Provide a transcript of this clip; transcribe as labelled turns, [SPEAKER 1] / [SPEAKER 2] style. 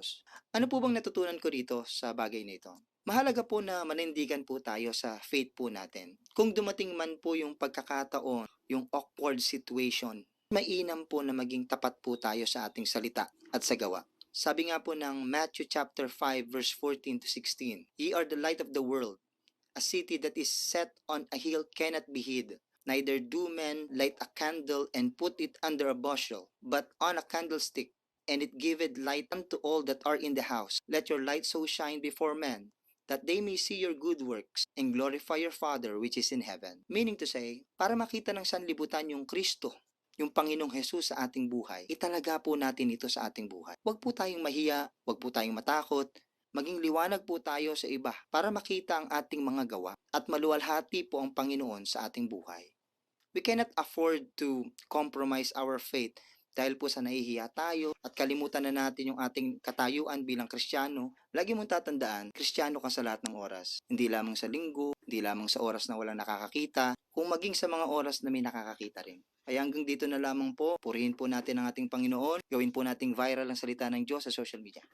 [SPEAKER 1] Diyos. Ano po bang natutunan ko dito sa bagay na ito? Mahalaga po na manindigan po tayo sa faith po natin. Kung dumating man po yung pagkakataon, yung awkward situation, mainam po na maging tapat po tayo sa ating salita at sa gawa. Sabi nga po ng Matthew chapter 5 verse 14 to 16, Ye are the light of the world. A city that is set on a hill cannot be hid. Neither do men light a candle and put it under a bushel, but on a candlestick, and it giveth light unto all that are in the house. Let your light so shine before men, that they may see your good works and glorify your Father which is in heaven. Meaning to say, para makita ng sanlibutan yung Kristo, yung Panginoong Jesus sa ating buhay, italaga po natin ito sa ating buhay. Huwag po tayong mahiya, huwag po tayong matakot, maging liwanag po tayo sa iba para makita ang ating mga gawa at maluwalhati po ang Panginoon sa ating buhay. We cannot afford to compromise our faith dahil po sa nahihiya tayo at kalimutan na natin yung ating katayuan bilang Kristiyano, lagi mong tatandaan, Kristiyano ka sa lahat ng oras. Hindi lamang sa linggo, hindi lamang sa oras na walang nakakakita, kung maging sa mga oras na may nakakakita rin. Kaya hanggang dito na lamang po, purihin po natin ang ating Panginoon, gawin po nating viral ang salita ng Diyos sa social media.